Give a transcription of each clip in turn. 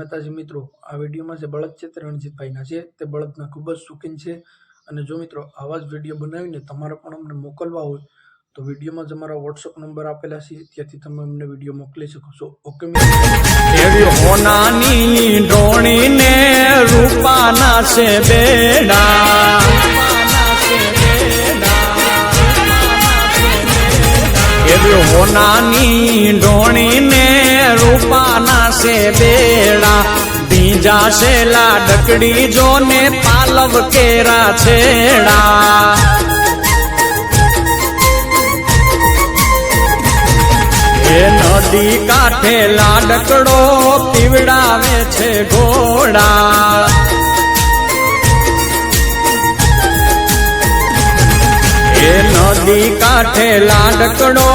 માતાજી મિત્રો, આ વિડીયોમાં જે બળદ છે તે રણજીતભાઈના છે. તે બળદના ખૂબ જ શોખીન છે અને જો મિત્રો, આવા જ વીડિયો બનાવીને તમારે પણ અમને મોકલવા હોય, તો વિડીયોમાં જ અમારા વોટ્સઅપ નંબર આપેલા છે. ત્યાંથી તમે અમને વીડિયો મોકલી શકો છો. ઓકે હોનાની રૂપાના છે બેડા. હોનાની ડોણીને રૂપાના છે બેડા. છે લાડકડી જોને પાલવ કેરા છેડા. એ નદી કાંઠે લાડકડો પીવડાવે છે ઘોડા. નદી કાંઠે લાડકડો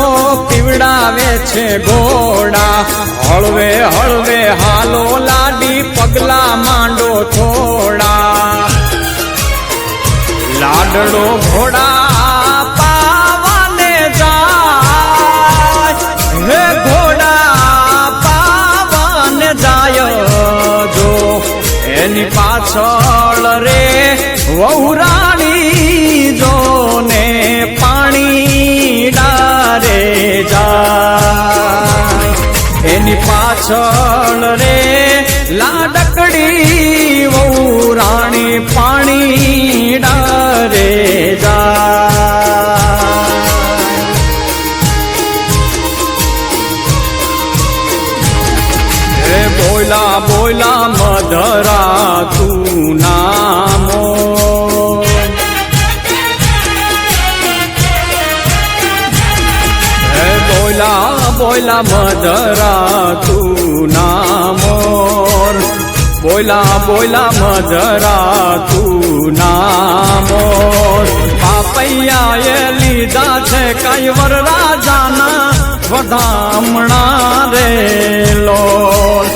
પીવડાવે છે ઘોડા. હળવે હળવે, હાલો પગલા માંડો થોડા. લાડડો ઘોડા પાવાને જાય. હે ઘોડા પાવાને જાય જો. એની પાછળ રે વહુરાણી પાછળ રે લાડકડી વહુ રાણી પાણી ડારે જા. બોલા બોલા મધરા, તું નામો. બોલા બોલા મધરા, તું બોલા બોલા મધરા તું નામોર પાપૈયાએ લીધા છે કૈવર રાજાના વધામણા રે લોલ